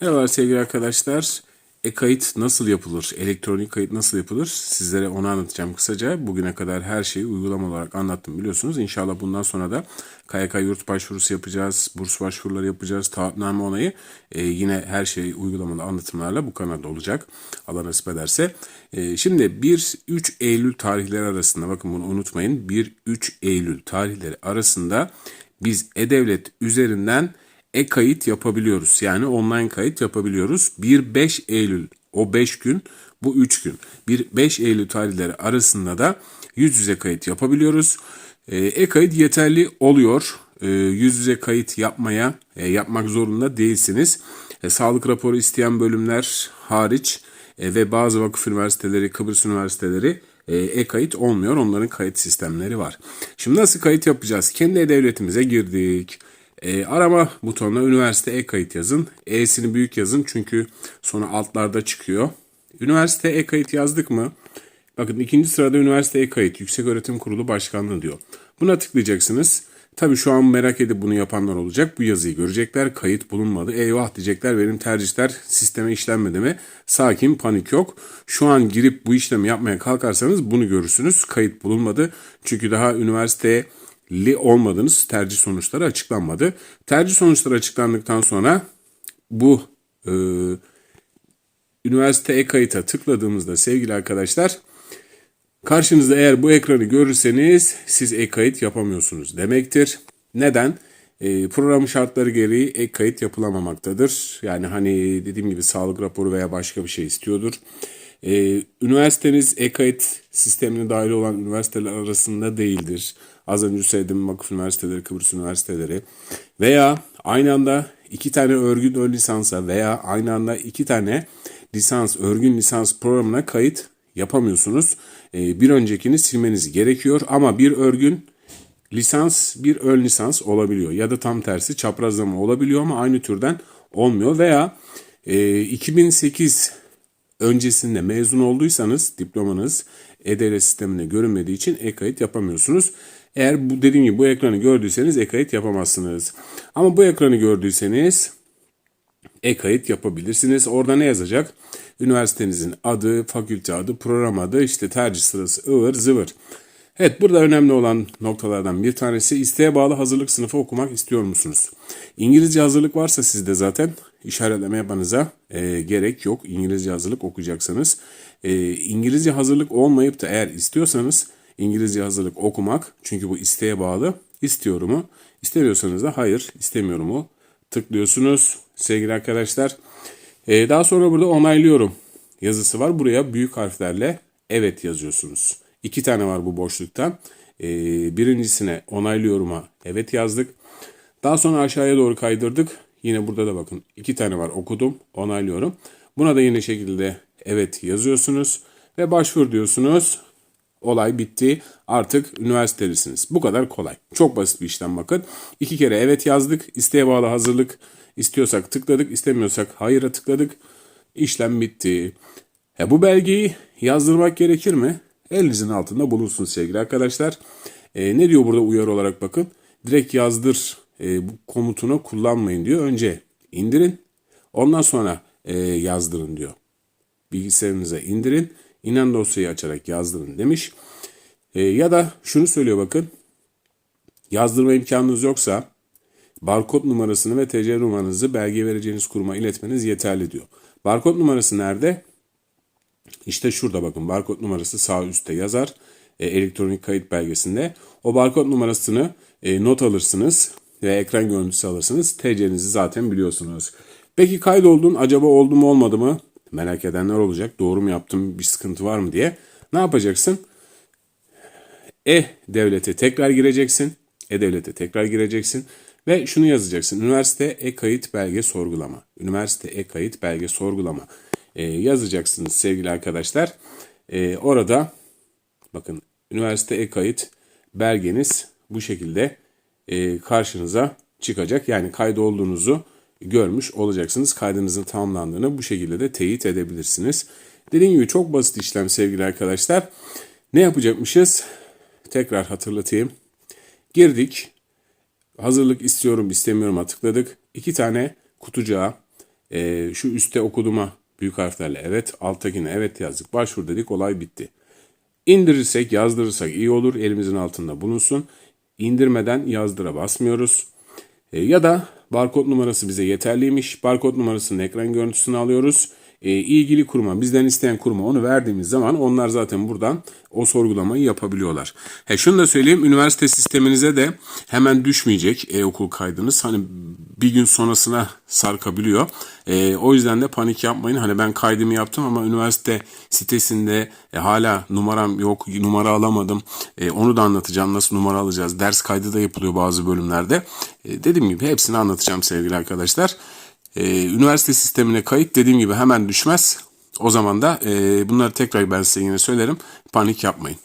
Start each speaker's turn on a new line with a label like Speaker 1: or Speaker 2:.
Speaker 1: Merhabalar sevgili arkadaşlar. E-kayıt nasıl yapılır? Elektronik kayıt nasıl yapılır? Sizlere onu anlatacağım kısaca. Bugüne kadar her şeyi uygulama olarak anlattım biliyorsunuz. İnşallah bundan sonra da KYK yurt başvurusu yapacağız, burs başvuruları yapacağız, taahhütname onayı. Ee, yine her şey uygulamalı anlatımlarla bu kanalda olacak. Allah nasip ederse. Ee, şimdi 1-3 Eylül tarihleri arasında, bakın bunu unutmayın. 1-3 Eylül tarihleri arasında biz E-Devlet üzerinden e-kayıt yapabiliyoruz. Yani online kayıt yapabiliyoruz. 1-5 Eylül o 5 gün bu 3 gün. 1-5 Eylül tarihleri arasında da yüz yüze kayıt yapabiliyoruz. Ee, E-kayıt yeterli oluyor. Ee, Yüz yüze kayıt yapmaya e, yapmak zorunda değilsiniz. E, Sağlık raporu isteyen bölümler hariç e, ve bazı vakıf üniversiteleri, Kıbrıs üniversiteleri e, e-kayıt olmuyor. Onların kayıt sistemleri var. Şimdi nasıl kayıt yapacağız? Kendi e-devletimize girdik. E, arama butonuna üniversite e-kayıt yazın. E'sini büyük yazın çünkü sonra altlarda çıkıyor. Üniversite e-kayıt yazdık mı? Bakın ikinci sırada üniversite e-kayıt Yüksek Öğretim Kurulu Başkanlığı diyor. Buna tıklayacaksınız. Tabii şu an merak edip bunu yapanlar olacak. Bu yazıyı görecekler. Kayıt bulunmadı. Eyvah diyecekler. Benim tercihler sisteme işlenmedi mi? Sakin panik yok. Şu an girip bu işlemi yapmaya kalkarsanız bunu görürsünüz. Kayıt bulunmadı. Çünkü daha üniversiteye li olmadığınız tercih sonuçları açıklanmadı. Tercih sonuçları açıklandıktan sonra bu e, üniversite e-kayıta tıkladığımızda sevgili arkadaşlar karşınızda eğer bu ekranı görürseniz siz e-kayıt yapamıyorsunuz demektir. Neden? E, program şartları gereği e-kayıt yapılamamaktadır. Yani hani dediğim gibi sağlık raporu veya başka bir şey istiyordur. Ee, üniversiteniz e-kayıt sistemine dahil olan üniversiteler arasında değildir. Az önce söylediğim vakıf üniversiteleri, Kıbrıs üniversiteleri veya aynı anda iki tane örgün ön lisansa veya aynı anda iki tane lisans, örgün lisans programına kayıt yapamıyorsunuz. Ee, bir öncekini silmeniz gerekiyor ama bir örgün lisans bir ön lisans olabiliyor ya da tam tersi çaprazlama olabiliyor ama aynı türden olmuyor veya e, 2008 öncesinde mezun olduysanız diplomanız E-Devlet sistemine görünmediği için e-kayıt yapamıyorsunuz. Eğer bu dediğim gibi bu ekranı gördüyseniz e-kayıt yapamazsınız. Ama bu ekranı gördüyseniz e-kayıt yapabilirsiniz. Orada ne yazacak? Üniversitenizin adı, fakülte adı, program adı, işte tercih sırası ıvır zıvır. Evet burada önemli olan noktalardan bir tanesi isteğe bağlı hazırlık sınıfı okumak istiyor musunuz? İngilizce hazırlık varsa sizde zaten işaretleme yapmanıza e, gerek yok. İngilizce hazırlık okuyacaksanız. E, İngilizce hazırlık olmayıp da eğer istiyorsanız İngilizce hazırlık okumak çünkü bu isteğe bağlı istiyorumu. İstemiyorsanız da hayır istemiyorumu tıklıyorsunuz sevgili arkadaşlar. E, daha sonra burada onaylıyorum yazısı var. Buraya büyük harflerle evet yazıyorsunuz. İki tane var bu boşluktan. Ee, birincisine onaylıyorum'a evet yazdık. Daha sonra aşağıya doğru kaydırdık. Yine burada da bakın iki tane var okudum onaylıyorum. Buna da yine şekilde evet yazıyorsunuz ve başvur diyorsunuz. Olay bitti. Artık üniversitelisiniz. Bu kadar kolay. Çok basit bir işlem bakın. İki kere evet yazdık. İsteğe bağlı hazırlık. İstiyorsak tıkladık. istemiyorsak hayır'a tıkladık. İşlem bitti. E bu belgeyi yazdırmak gerekir mi? Elinizin altında bulunsun sevgili arkadaşlar. E, ne diyor burada uyarı olarak bakın. Direkt yazdır e, bu komutunu kullanmayın diyor. Önce indirin. Ondan sonra e, yazdırın diyor. Bilgisayarınıza indirin. İnan dosyayı açarak yazdırın demiş. E, ya da şunu söylüyor bakın. Yazdırma imkanınız yoksa barkod numarasını ve TC numaranızı belge vereceğiniz kuruma iletmeniz yeterli diyor. Barkod numarası nerede? İşte şurada bakın barkod numarası sağ üstte yazar e, elektronik kayıt belgesinde. O barkod numarasını e, not alırsınız ve ekran görüntüsü alırsınız. TC'nizi zaten biliyorsunuz. Peki kaydoldun acaba oldu mu olmadı mı? Merak edenler olacak. Doğru mu yaptım bir sıkıntı var mı diye. Ne yapacaksın? E-Devlet'e tekrar gireceksin. E-Devlet'e tekrar gireceksin. Ve şunu yazacaksın. Üniversite e-kayıt belge sorgulama. Üniversite e-kayıt belge sorgulama e, yazacaksınız sevgili arkadaşlar. E, orada bakın üniversite e-kayıt belgeniz bu şekilde e, karşınıza çıkacak. Yani kaydolduğunuzu görmüş olacaksınız. Kaydınızın tamamlandığını bu şekilde de teyit edebilirsiniz. Dediğim gibi çok basit işlem sevgili arkadaşlar. Ne yapacakmışız? Tekrar hatırlatayım. Girdik. Hazırlık istiyorum istemiyorum tıkladık. İki tane kutucuğa e, şu üstte okuduğuma büyük harflerle evet, alttakine evet yazdık. Başvur dedik, olay bitti. İndirirsek, yazdırırsak iyi olur. Elimizin altında bulunsun. İndirmeden yazdıra basmıyoruz. E, ya da barkod numarası bize yeterliymiş. Barkod numarasının ekran görüntüsünü alıyoruz. E, ilgili kuruma, bizden isteyen kuruma onu verdiğimiz zaman onlar zaten buradan o sorgulamayı yapabiliyorlar. He, şunu da söyleyeyim, üniversite sisteminize de hemen düşmeyecek e-okul kaydınız. Hani bir gün sonrasına sarkabiliyor. E, o yüzden de panik yapmayın. Hani ben kaydımı yaptım ama üniversite sitesinde e, hala numaram yok, numara alamadım. E, onu da anlatacağım. Nasıl numara alacağız? Ders kaydı da yapılıyor bazı bölümlerde. E, dediğim gibi hepsini anlatacağım sevgili arkadaşlar. E, üniversite sistemine kayıt dediğim gibi hemen düşmez. O zaman da e, bunları tekrar ben size yine söylerim. Panik yapmayın.